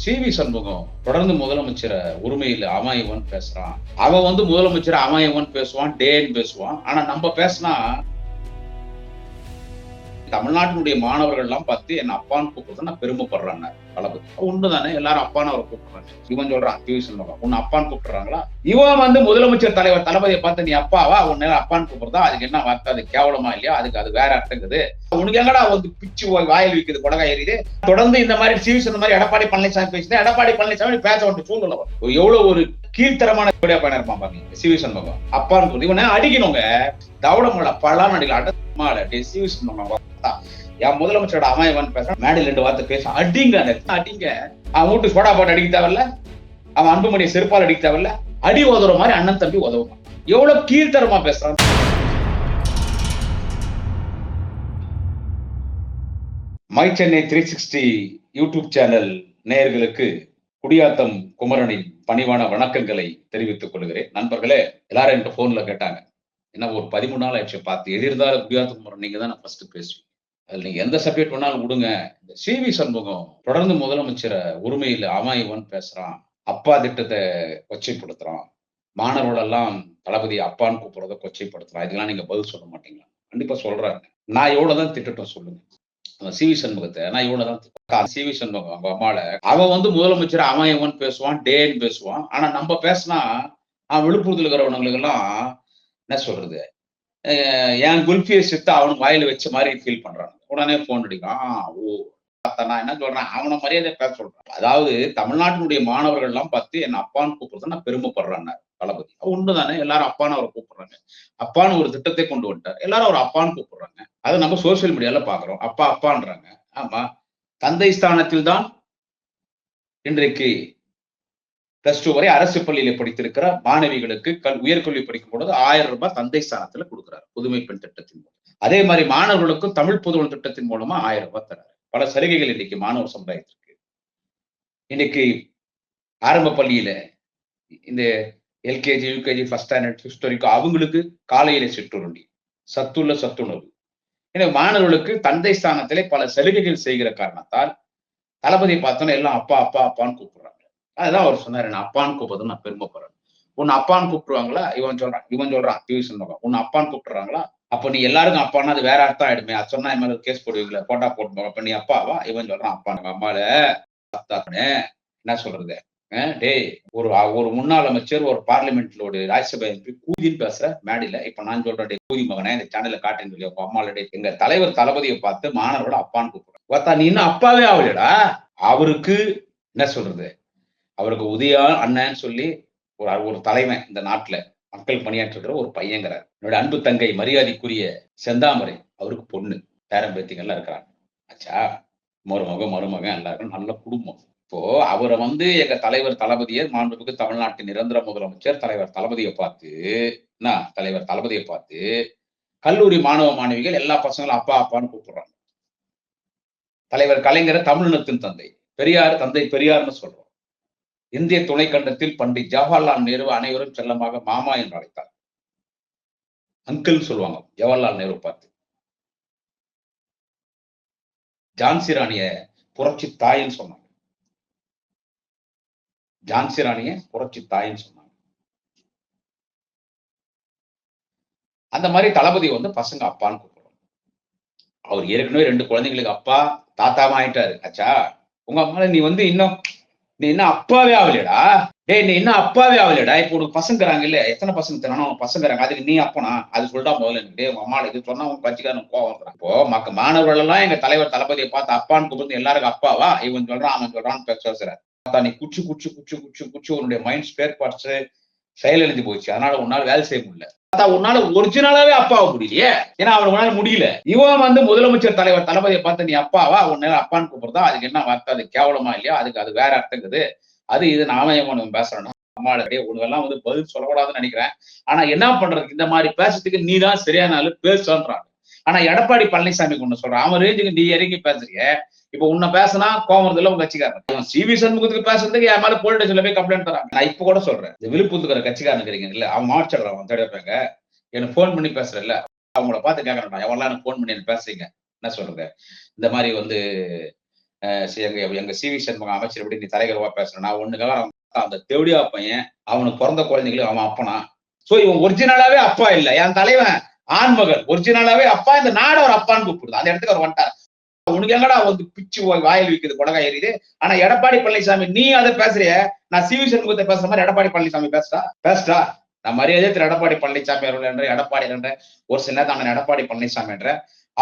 C V Shanmugam தொடர்ந்து முதலமைச்சரை உரிமையில் அமாயவன் பேசுறான். அவன் வந்து முதலமைச்சர் அமாயவன் பேசுவான் டேன்னு பேசுவான். ஆனா நம்ம பேசினா தமிழ்நாட்டினுடைய மாணவர்கள் எல்லாம் பார்த்து என் அப்பான்னு கூப்பிட்டு நான் பெருமைப்படுறேன் தளபதி உண்மைதானே? எல்லாரும் அப்பான்னு அவரை கூப்பிடுறாங்க. இவன் சொல்றான் டிவி உன் அப்பான்னு கூப்பிடுறாங்களா? இவன் வந்து முதலமைச்சர் தலைவர் தளபதியை பார்த்து நீ அப்பாவா உன்னை அப்பான்னு கூப்பிடுறதா? அதுக்கு என்ன வார்த்தை? அது கேவலமா இல்லையா? அதுக்கு அது வேற அர்த்தங்குது உனக்கு எங்கடா வந்து பிச்சு வாயில் விற்குது கொடகா எரியுது தொடர்ந்து இந்த மாதிரி சிவி மாதிரி எடப்பாடி பழனிசாமி பேசினா எடப்பாடி பழனிசாமி பேச வேண்டிய சூழ்நிலை எவ்வளவு ஒரு கீழ்த்தரமான வீடியோ பயணம் இருப்பான் பாருங்க சிவிஷன் அப்பான்னு சொல்லி இவனை அடிக்கணுங்க. தவடமோட பழம் அடிக்கல அடமால டே சிவி என் முதலமைச்சரோட அமைவன் பேசுறான். மேடையில் ரெண்டு வார்த்தை பேச அடிங்க அந்த அடிங்க. அவன் வீட்டு சோடா பாட்டு அடிக்க தேவையில்ல. அவன் அன்புமணியை செருப்பால் அடிக்க தேவையில்ல. அடி உதவுற மாதிரி அண்ணன் தம்பி உதவுவான். எவ்வளவு கீழ்த்தரமா பேசுறான். My Chennai three sixty YouTube channel நேயர்களுக்கு குடியாத்தம் குமரனின் பணிவான வணக்கங்களை தெரிவித்துக் கொள்கிறேன். நண்பர்களே எல்லாரும் என்கிட்ட போன்ல கேட்டாங்க. என்ன ஒரு பதிமூணு நாள் ஆயிடுச்சு பார்த்து. எதிர்ந்தாலும் இருந்தாலும் குடியாத்தம் குமரன் நீங்க தான் ஃபர்ஸ்ட் பேசுவேன். அதில் நீங்க எந்த சப்ஜெக்ட் வேணாலும் விடுங்க. இந்த சிவி சண்முகம் தொடர்ந்து முதலமைச்சரை உரிமையில் அமாயவன் பேசுறான். அப்பா திட்டத்தை கொச்சைப்படுத்துறான். மாணவர்களெல்லாம் தளபதி அப்பான்னு கூப்பிடுறத கொச்சைப்படுத்துறான். இதெல்லாம் நீங்க பதில் சொல்ல மாட்டீங்களா? கண்டிப்பா சொல்கிறாங்க நான் எவ்வளவுதான் திட்டட்டும் சொல்லுங்க. அந்த சிவி சண்முகத்தை நான் இவ்வளவுதான் தான் சிவி சண்முகம் அவங்க அம்மால அவன் வந்து முதலமைச்சர் அமாயவன் பேசுவான் டேன்னு பேசுவான். ஆனா நம்ம பேசினா அவன் விழுப்புரத்தில் இருக்கிறவனுங்களுக்கு எல்லாம் என்ன சொல்றது? என் குல்ஃபியை சித்த அவனுக்கு வாயில வச்ச மாதிரி ஃபீல் பண்றாங்க. உடனே போன் அடிக்கும் ஆ ஓ நான் என்ன சொல்றேன்? அவனை மரியாதை பேச சொல்றேன். அதாவது தமிழ்நாட்டினுடைய மாணவர்கள் எல்லாம் பார்த்து என் அப்பான்னு கூப்பிடுறது நான் பெருமைப்படுறேன் தளபதி. உண்மைதானே? எல்லாரும் அப்பான்னு அவரை கூப்பிடுறாங்க. அப்பான்னு ஒரு திட்டத்தை கொண்டு வந்துட்டார். எல்லாரும் அவர் அப்பான்னு கூப்பிடுறாங்க. அதை நம்ம சோசியல் மீடியால பாக்குறோம் அப்பா அப்பான்றாங்க. ஆமா. தந்தை ஸ்தானத்தில் தான் இன்றைக்கு பிளஸ் டூ வரை அரசு பள்ளியில படித்திருக்கிற மாணவிகளுக்கு கல் உயர்கல்வி படிக்கும் பொழுது ஆயிரம் ரூபாய் தந்தை ஸ்தானத்துல கொடுக்குறாரு. புதுமை பெண் திட்டத்தின் மூலம். அதே மாதிரி மாணவர்களுக்கும் தமிழ் புதுவல் திட்டத்தின் மூலமா ஆயிரம் ரூபாய் தராரு பல சலுகைகள் இன்னைக்கு மாணவர் சமுதாயத்திற்கு. இன்னைக்கு ஆரம்ப பள்ளியில இந்த LKG UKG first standard fifth வரைக்கும் அவங்களுக்கு காலையில சிற்றுண்டி சத்துள்ள சத்துணவு. எனவே மாணவர்களுக்கு தந்தை ஸ்தானத்திலே பல சலுகைகள் செய்கிற காரணத்தால் தளபதி பார்த்தோன்னா எல்லாம் அப்பா அப்பா அப்பான்னு கூப்பிடுறாங்க. அதுதான் அவர் சொன்னாரு நான் அப்பான்னு கூப்பிடுறது நான் பெருமைப்படுறேன். உன்னை அப்பான்னு கூப்பிடுவாங்களா? இவன் சொல்றான் இவன் சொல்றான் டிவி சண்முகம் உன்னை அப்பான்னு கூப்பிடுறாங்களா? அப்போ நீ எல்லாருக்கும் அப்பான்னா அது வேற அர்த்தம் ஆயிடுமே. அது சொன்னா என் மேல கேஸ் போடுவீங்களா போட்டா போட்டு அப்ப நீ அப்பாவா இவன் சொல்றான் அப்பா நம்ம அம்மால என்ன சொல்றது? டேய் ஒரு ஒரு முன்னாள் அமைச்சர் ஒரு பார்லிமெண்ட்ல ஒரு ராஜ்யசபா எம்பி கூதின்னு பேசுற மேடையில இப்ப நான் சொல்றேன் டே கூதி மகனே இந்த சேனல்ல காட்டேன்னு சொல்லி உங்க அம்மால டே எங்க தலைவர் தளபதியை பார்த்து மாணவரோட அப்பான்னு கூப்பிடுறேன். பார்த்தா நீ இன்னும் அப்பாவே ஆகலடா அவருக்கு என்ன சொல்றது? அவருக்கு உதயா அண்ணன்னு சொல்லி ஒரு ஒரு தலைவன் இந்த நாட்டுல. மக்கள் பணியாற்றுகிற ஒரு பையங்கிறார் என்னோட அன்பு தங்கை மரியாதைக்குரிய செந்தாமரை அவருக்கு பொண்ணு. பேரன் பேத்திகள்லாம் இருக்கிறாங்க. ஆச்சா மருமகன் மருமகன் எல்லாருக்கும் நல்ல குடும்பம். இப்போ அவரை வந்து எங்க தலைவர் தளபதியை மாண்புமிகு தமிழ்நாட்டின் நிரந்தர முதலமைச்சர் தலைவர் தளபதியை பார்த்து என்ன தலைவர் தளபதியை பார்த்து கல்லூரி மாணவ மாணவிகள் எல்லா பசங்களும் அப்பா அப்பான்னு கூப்பிடுறாங்க. தலைவர் கலைஞரை தமிழினத்தின் தந்தை பெரியார் தந்தை பெரியார்னு சொல்றோம். இந்திய துணைக்கண்டத்தில் பண்டிட் ஜவஹர்லால் நேரு அனைவரும் செல்லமாக மாமா என்று அழைத்தார். அங்கிள் சொல்லுவாங்க ஜவஹர்லால் நேரு பார்த்து. ஜான்சி ராணிய புரட்சி தாயின்னு சொன்னாங்க. ஜான்சி ராணிய புரட்சி தாயின்னு சொன்னாங்க. அந்த மாதிரி தளபதி வந்து பசங்க அப்பான்னு கூப்பிடுறோம் அவர் ஏற்கனவே ரெண்டு குழந்தைங்களுக்கு அப்பா தாத்தாவும் ஆயிட்டாரு ஆச்சா உங்க அம்மா நீ வந்து இன்னும் நீ என்ன அப்பாவே ஆகலையடா டேய் நீ என்ன அப்பாவே ஆகலையடா இப்போ உனக்கு பசங்கிறாங்க இல்ல எத்தனை பசங்க தரணும் பசங்கிறாங்க அதுக்கு நீ அப்பனா? அது சொல்லிட்டா முதல்ல எனக்கு. உங்க அம்மா இது சொன்னா உங்க கட்சிக்காரன் கோவம் இப்போ மக்க மாணவர்கள் எல்லாம் எங்க தலைவர் தளபதியை பார்த்து அப்பான்னு கூப்பிட்டு எல்லாருக்கும் அப்பாவா? இவன் சொல்றான் அவன் சொல்றான்னு பேச பேசுறாரு பார்த்தா நீ குச்சு குச்சு குச்சு குச்சு குச்சு உன்னுடைய மைண்ட் ஸ்பேர் பார்ட்ஸ் செயலிழந்து போச்சு. அதனால உன்னால வேலை செய்ய முடியல. உன்னால ஒரிஜினலாவே அப்பாவை முடியலையே. ஏன்னா அவர் உன்னால முடியல. இவன் வந்து முதலமைச்சர் தலைவர் தளபதியை பார்த்து நீ அப்பாவா? உன்னால அப்பான்னு கூப்பிடுறதா? அதுக்கு என்ன வார்த்தை? அது கேவலமா இல்லையா? அதுக்கு அது வேற அர்த்தங்குது அது இது நாம ஏன் பேசுறேன்னா அம்மாடே உனக்கெல்லாம் வந்து பதில் சொல்லக்கூடாதுன்னு நினைக்கிறேன். ஆனா என்ன பண்றதுக்கு இந்த மாதிரி பேசுறதுக்கு நீ தான் சரியான ஆளு பேசுன்றாங்க ஆனா எடப்பாடி பழனிசாமி ஒண்ணு சொல்றான் அவன் ரேஞ்சுக்கு நீ இறங்கி பேசுறீங்க இப்ப உன்னை பேசினா கோமரத்துல உங்க கட்சிக்காரன். சி வி சண்முகத்துக்கு பேசுறதுக்கு என் மேல போலீஸ் ஸ்டேஷன்ல போய் கம்ப்ளைண்ட் தராங்க நான் இப்ப கூட சொல்றேன். இந்த விழுப்புரத்துக்கிற கட்சிக்காரன் இருக்கிறீங்க இல்ல அவன் மாவட்ட அவன் தேடிப்பாங்க எனக்கு ஃபோன் பண்ணி பேசுறேன்ல அவங்கள பார்த்து கேட்கணும் எவ்வளவு எனக்கு ஃபோன் பண்ணி எனக்கு பேசுறீங்க? என்ன சொல்றது? இந்த மாதிரி வந்து எங்க எங்க சி வி சண்முகம் அமைச்சர் எப்படி நீ தலைகரவா பேசுற? நான் ஒண்ணுக்காக அந்த தேவடியா பையன் அவனுக்கு பிறந்த குழந்தைகளும் அவன் அப்பனா. சோ இவன் ஒரிஜினலாவே அப்பா இல்ல. என் தலைவன். ஆண்மகன் ஒரிஜினலாவே அப்பா இந்த நாடு அவர் அப்பான்னு கூப்பிடுது. அந்த இடத்துக்கு அவர் வந்துட்டார். உனக்கு எங்கடா வந்து பிச்சு வாயில் விக்குது கொடகா எரியுது? ஆனா எடப்பாடி பழனிசாமி நீ அதை பேசுறிய. நான் சிவி சண்முகத்தை பேசுற மாதிரி எடப்பாடி பழனிசாமி பேசுறா? பேசுறா. நான் மரியாதை திரு எடப்பாடி பழனிசாமி அவர்கள் என்ற எடப்பாடி என்ற ஒரு சில நேரத்தில் எடப்பாடி பழனிசாமி என்ற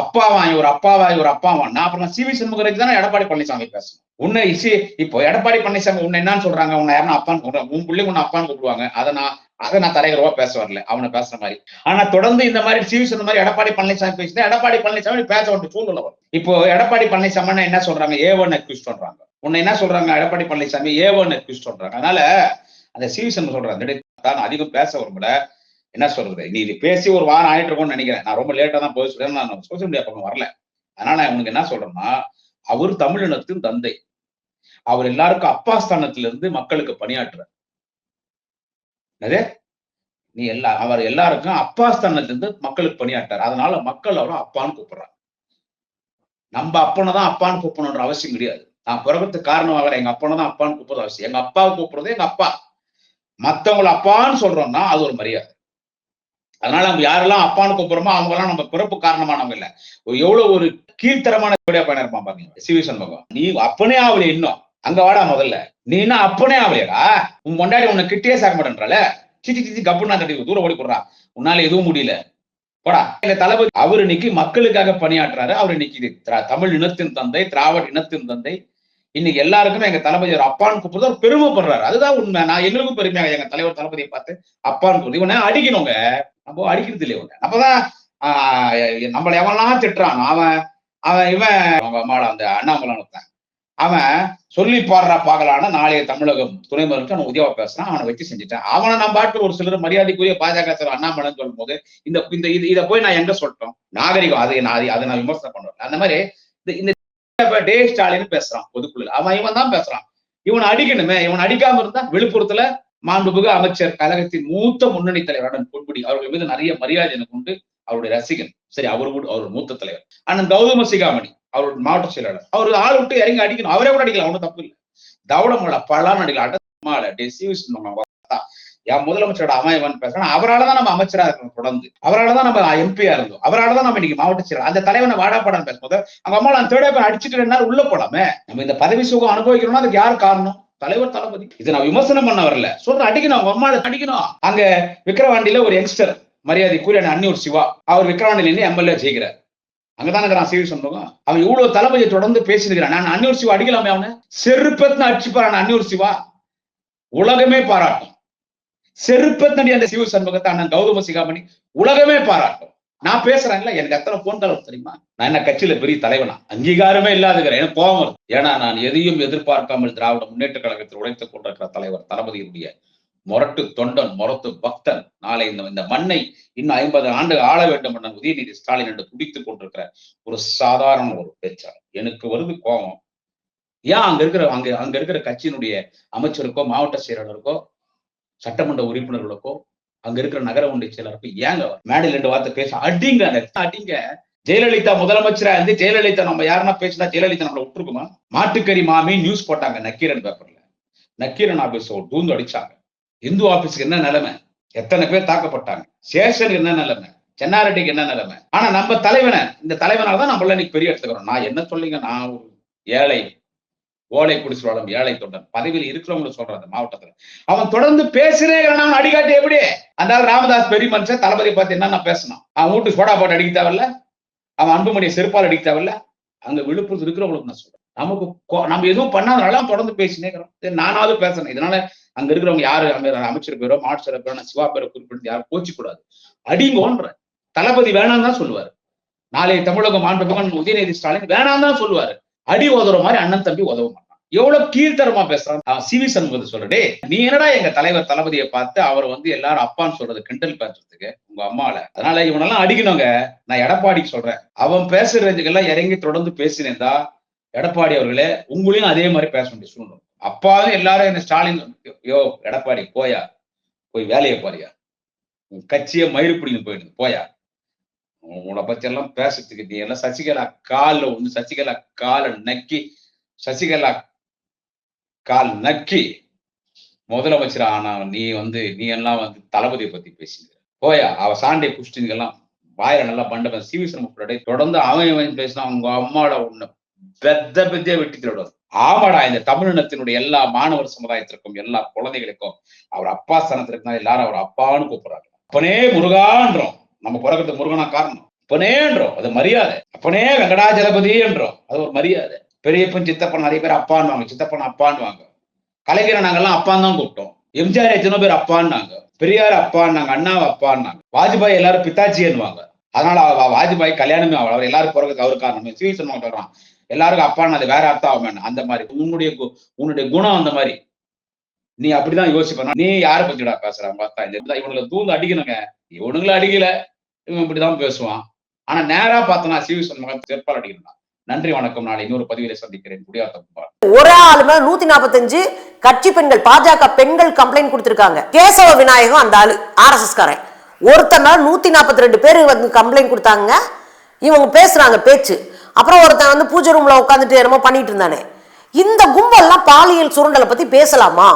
அப்பாவா ஒரு அப்பாவா ஒரு அப்பாவான் நான் அப்புறம் சிவி சண்முகருக்கு தானே எடப்பாடி பழனிசாமி பேசணும். உன்னை இசி இப்போ எடப்பாடி பழனிசாமி உன்னை என்னன்னு சொல்றாங்க? உன்னை யாரும் அப்பான்னு கூப்பிடுறாங்க உன் பிள்ளை உன்னை அப்பான்னு கூப்பிடுவாங்க. அதை நான் அதை நான் தலைகரவா பேச வரல. அவனை பேசுற மாதிரி. ஆனா தொடர்ந்து இந்த மாதிரி சிவி சொன்ன மாதிரி எடப்பாடி பழனிசாமி பேசினா எடப்பாடி பழனிசாமி பேச வேண்டிய சூழ்நிலை வரும். இப்போ எடப்பாடி பழனிசாமி என்ன சொல்றாங்க? ஏ ஒன் அக்யூஸ் சொல்றாங்க. உன்னை என்ன சொல்றாங்க? Edappadi Palaniswami A one accuse சொல்றாங்க. அதனால அந்த சிவி வி சொல்றாங்க தான் அதிகம் பேச விரும்பல. என்ன சொல்றது? நீ இது பேசி ஒரு வாரம் ஆயிட்டு இருக்கும்னு நினைக்கிறேன். நான் ரொம்ப லேட்டா தான் போய் சொல்றேன் நான் சோசியல் மீடியா பக்கம் வரல. அதனால நான் உனக்கு என்ன சொல்றேன்னா அவர் தமிழினத்தின் தந்தை. அவர் எல்லாருக்கும் அப்பா ஸ்தானத்துல இருந்து மக்களுக்கு பணியாற்றுறார். நீ எல்லா அவர் எல்லாருக்கும் அப்பா ஸ்தானத்துல இருந்து மக்களுக்கு பணியாற்றார் அதனால மக்கள் அவரை அப்பான்னு கூப்பிடுறாங்க. நம்ம அப்பனை தான் அப்பான்னு கூப்பிடணுன்ற அவசியம் கிடையாது. நான் பிறகுறதுக்கு காரணம் ஆகிற எங்க அப்பனை தான் அப்பான்னு கூப்பிடுறது அவசியம். எங்க அப்பாவை கூப்பிடுறது எங்க அப்பா. மத்தவங்களை அப்பான்னு சொல்றோம்னா அது ஒரு மரியாதை. அதனால நம்ம யாரெல்லாம் அப்பான்னு கூப்பிடுறோமோ அவங்க எல்லாம் நம்ம பிறப்பு காரணமானவங்க இல்ல. ஒரு எவ்வளவு ஒரு கீழ்த்தரமான வீடியோ பையனா இருப்பான் பாருங்க சிவிசன் பகவான் நீ அப்பனே ஆகலையே இன்னும். அங்க வாடா முதல்ல. நீ என்ன அப்பனே ஆவலையடா. உன் கொண்டாடி உன்னை கிட்டே சாக மாட்டேன்றால சிச்சி சிச்சி கப்புனா தட்டி தூரம் ஓடி போடுறா. உன்னால எதுவும் முடியல. போடா. இந்த தளபதி அவர் இன்னைக்கு மக்களுக்காக பணியாற்றுறாரு. அவர் இன்னைக்கு இது தமிழ் இனத்தின் தந்தை திராவிட இனத்தின் தந்தை. இன்னைக்கு எல்லாருக்குமே எங்க தளபதி ஒரு அப்பான்னு கூப்பிடுறது அவர் பெருமைப்படுறாரு. அதுதான் உண்மை. நான் எங்களுக்கும் பெருமையாக எங்க தலைவர் தளபதியை பார்த்து அப்பான்னு கூப்பிடு இவனை அடிக்கணுங்க. நம்ம அடிக்கிறது இல்லையா ஒண்ணு அப்பதான் ஆஹ் நம்மளை எவன்லாம் திட்டுறான் அவன் அவன் இவன் அவங்க அம்மாவோட அந்த அண்ணாமலை ஒருத்தன் அவன் சொல்லி பாடுறா பாக்கலான நாளைய தமிழகம் துணை முதலுக்கு அவன் உதவா பேசுறான் அவனை வச்சு செஞ்சுட்டேன். அவனை நம்ம பாட்டு ஒரு சிலர் மரியாதைக்குரிய பாஜக தலைவர் அண்ணாமலைன்னு சொல்லும் போது இந்த இந்த இது இதை போய் நான் எங்க சொல்லிட்டோம்? நாகரிகம் அதை நான் அதை- நான் விமர்சனம் பண்ணுவேன். அந்த மாதிரி இந்த- இந்த டே ஸ்டாலின் பேசுறான் பொதுக்குழு அவன் இவன் தான் பேசுறான். இவனை அடிக்கணுமே இவன் அடிக்காம இருந்தா விழுப்புரத்துல மாண்புமிகு அமைச்சர் கழகத்தின் மூத்த முன்னணி தலைவர் அண்ணன் பொன்முடி அவர்கள் மீது நிறைய மரியாதை எனக்கு உண்டு. அவருடைய ரசிகன். சரி அவரு கூட அவர் மூத்த தலைவர். அண்ணன் கௌதம சிகாமணி அவருடைய மாவட்ட செயலாளர். அவர் ஆள் விட்டு இறங்கி அடிக்கணும். அவரே கூட அடிக்கலாம் ஒன்றும் தப்பு இல்லை. தவடமலை பழம் அடிக்கலாம் என் முதலமைச்சரோட அமைவன் பேசுறான். அவரால் தான் நம்ம அமைச்சரா இருக்கணும் தொடர்ந்து. அவரால் தான் நம்ம எம்பியா இருந்தோம். அவரால் தான் நம்ம இன்னைக்கு மாவட்ட செயலர் அந்த தலைவனை வாடாப்பாடான்னு பேசும்போது அவங்க அம்மா நான் தேர்ட் அடிச்சுட்டு ரெண்டு நாள் உள்ள போலாமே? நம்ம இந்த பதவி சுகம் அனுபவிக்கணும்னா அதுக்கு யார் காரணம்? தலைவர் தளபதி. இதை நான் விமர்சனம் பண்ண வரல. சொல்றேன் அடிக்கணும் அவங்க அம்மாவை அடிக்கணும். அங்க விக்கிரவாண்டியில ஒரு யங்ஸ்டர் மரியாதைக்குரிய அன்னியூர் சிவா. அவர் விக்கிரவாண்டியில இருந்து எம்எல்ஏ ஜெயிக்கிறார். அங்கதானே நான் சீரியஸ் சொல்றோம் அவன் இவ்வளவு தளபதியை தொடர்ந்து பேசியிருக்கிறான். நான் அன்னியூர் சிவா அடிக்கலாமே அவனை? செருப்பத்னு அடிச்சுப்பான் அன்னியூர் சிவா. உலகமே பாராட்டும். செருப்பத்தடி அந்த சிவ சண்முகத்தை அண்ணன் கௌதம சிகாமணி உலகமே பாராட்டும். நான் பேசுறேன்ல எனக்கு அத்தனை போன் தலைவர் தெரியுமா? நான் என்ன கட்சியில பெரிய தலைவனா? அங்கீகாரமே இல்லாதுக்கிறேன் எனக்கு கோபம் வருது. ஏன்னா நான் எதையும் எதிர்பார்க்காமல் திராவிட முன்னேற்ற கழகத்தில் உழைத்துக் கொண்டிருக்கிற தலைவர் தளபதியினுடைய முரட்டு தொண்டன் முரட்டு பக்தன் நாளை இந்த இந்த மண்ணை இன்னும் ஐம்பது ஆண்டு ஆள வேண்டும் என்ற உதயநிதி ஸ்டாலின் என்று துடித்துக் கொண்டிருக்கிற ஒரு சாதாரண ஒரு பேச்சாளர். எனக்கு வருது கோபம். ஏன் அங்க இருக்கிற அங்க அங்க இருக்கிற கட்சியினுடைய அமைச்சருக்கோ மாவட்ட செயலாளருக்கோ சட்டமன்ற உறுப்பினர்களுக்கோ அங்க இருக்கிற நகர ஒன்றிய செயலருக்கு ஏங்க மேடையில் ரெண்டு வார்த்தை பேச அடிங்க அடிங்க. ஜெயலலிதா முதலமைச்சரா இருந்து ஜெயலலிதா நம்ம யாருன்னா பேசினா ஜெயலலிதா நம்மள விட்டுருக்குமா? மாட்டுக்கறி மாமி நியூஸ் போட்டாங்க நக்கீரன் பேப்பர்ல நக்கீரன் ஆபீஸ் ஒரு தூந்து அடிச்சாங்க. இந்து ஆபீஸ்க்கு என்ன நிலைமை? எத்தனை பேர் தாக்கப்பட்டாங்க? சேஷனுக்கு என்ன நிலைமை? சென்னாரெட்டிக்கு என்ன நிலைமை? ஆனா நம்ம தலைவனை இந்த தலைவனால தான் நம்மள இன்னைக்கு பெரிய எடுத்துக்கிறோம் நான் என்ன சொல்லிங்க நான் ஒரு ஏழை ஓலை குடிசுவாளம் ஏழை தொண்டன். பதவியில் இருக்கிறவங்க சொல்றேன் அந்த மாவட்டத்துல. அவன் தொடர்ந்து பேசுறே அவன் அடிக்காட்டி எப்படி? அந்த ராமதாஸ் பெரிய மனுஷன். தளபதி பார்த்து என்னென்ன பேசணும்? அவன் வீட்டு சோடா போட்டு அடிக்க தேவையில்ல. அவன் அன்புமணியை செருப்பால் அடிக்க தேவையில்ல. அங்க விழுப்புரத்து இருக்கிறவங்களுக்கு நான் சொல்றேன். நமக்கு கோ- நம்ம எதுவும் பண்ணாதனால தொடர்ந்து பேசினே நானாவது பேசணும் இதனால அங்க இருக்கிறவங்க யாரு? அங்க அமைச்சர் பேரோ மாவட்ட பேரோ சிவா பேரோ குறிப்பிட்டு யாரும் கோச்சிக்க கூடாது அடிங்கோன்ற. தளபதி வேணாம் தான் சொல்லுவாரு. நாளை தமிழகம் மாண்புமிகு உதயநிதி ஸ்டாலின் வேணாம் தான் சொல்லுவாரு. அடி உதவுற மாதிரி அண்ணன் தம்பி உதவ மாட்டான். எவ்வளவு கீழ்த்தரமா பேசுறான்? அவன் சிவி சண்முகத்தை சொல்றே நீ என்னடா எங்க தலைவர் தளபதியை பார்த்து அவர் வந்து எல்லாரும் அப்பான்னு சொல்றது கிண்டல் பேசுறதுக்கு உங்க அம்மால. அதனால இவனெல்லாம் அடிக்கணுங்க. நான் எடப்பாடிக்கு சொல்றேன். அவன் பேசுற ரேஞ்சுக்கெல்லாம் இறங்கி தொடர்ந்து பேசினேன்டா. எடப்பாடி அவர்களே உங்களையும் அதே மாதிரி பேச வேண்டிய சூழ்நிலை அப்பாவும் எல்லாரும் என்ன ஸ்டாலின் யோ எடப்பாடி போயா? போய் வேலையை பாரியா? உன் கட்சியை மயிறு பிடிக்கணும் போயிடுது போயா? உங்களை பத்தி எல்லாம் பேசுறதுக்கு நீ எல்லாம் சசிகலா கால ஒண்ணு சசிகலா கால நக்கி சசிகலா கால் நக்கி முதலமைச்சர் ஆனா நீ வந்து நீ எல்லாம் வந்து தளபதியை பத்தி பேசிங்க போயா அவ சாண்டிய புஷ்டிங்கெல்லாம் வாயில நல்லா பண்ட சிவி சண்முகப்படை தொடர்ந்து அவன் இவன் பேசினா அவங்க அம்மாவோட ஒண்ணு பெத்த பெத்தியா வெட்டி திருடுவார். ஆமாடா இந்த தமிழினத்தினுடைய எல்லா மாணவர் சமுதாயத்திற்கும் எல்லா குழந்தைகளுக்கும் அவர் அப்பா ஸ்தானத்திற்கு எல்லாரும் அவர் அப்பான்னு கூப்பிடுறாங்க அப்பனே முருகான்றோம். நம்ம பிறகுறது முருகனா காரணம். அப்பனேன்றோம் அது மரியாதை. அப்பனே வெங்கடாஜலபதி என்றோம். அது ஒரு மரியாதை. பெரியப்பன் சித்தப்பன் நிறைய பேர் அப்பான்னுவாங்க. சித்தப்பன் அப்பான்னுவாங்க. கலைஞரை நாங்கெல்லாம் அப்பான்னு தான் கூப்பிட்டோம். எம்ஜிஆர் எத்தனை பேர் அப்பான்னாங்க. பெரியார் அப்பான்னாங்க. அண்ணாவை அப்பான்னாங்க. வாஜ்பாய் எல்லாரும் பித்தாச்சின்னுவாங்க அதனால வாஜ்பாய் கல்யாணமே அவர் எல்லாரும் பிறகு அவர் காரணம். சிவி சண்முகம் எல்லாருக்கும் அப்பான்னு அது வேற அர்த்தம் ஆகும் அந்த மாதிரி. உன்னுடைய கு- உன்னுடைய குணம் அந்த மாதிரி. நீ அப்படிதான் யோசிப்ப நீ யாரை பத்திடா பேசுறாங்க பார்த்தா இந்த தூந்து அடிக்கணுங்க. இவனுங்களை அடிக்கல. இவன் இப்படிதான் பேசுவான். ஆனா நேரா பார்த்தனா சிவி சண்முகம் செருப்பால் அடிக்கிறான் நன்றி வணக்கம். நாளை இன்னொரு பதிவில சந்திக்கிறேன். குடியாத்தம் ஒரு ஆளு மேல நூத்தி நாற்பத்தஞ்சு கட்சி பெண்கள் பாஜக பெண்கள் கம்ப்ளைண்ட் கொடுத்திருக்காங்க. கேசவ விநாயகம் அந்த ஆளு ஆர்எஸ்எஸ் காரன் ஒருத்தர் மேல நூத்தி நாற்பத்தி ரெண்டு பேர் வந்து கம்ப்ளைண்ட் கொடுத்தாங்க. இவங்க பேசுறாங்க பேச்சு. அப்புறம் ஒருத்தன் வந்து பூஜை ரூம்ல உட்காந்துட்டு என்னமோ பண்ணிட்டு இருந்தானே. இந்த கும்பல்லாம் பாலியல் சுரண்டலை பத்தி பேசலாமா?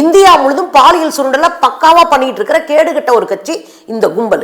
இந்தியா முழுதும் பாலியல் சுரண்டலை பக்காவா பண்ணிட்டு இருக்கிற கேடுகட்ட ஒரு கட்சி இந்த கும்பல்.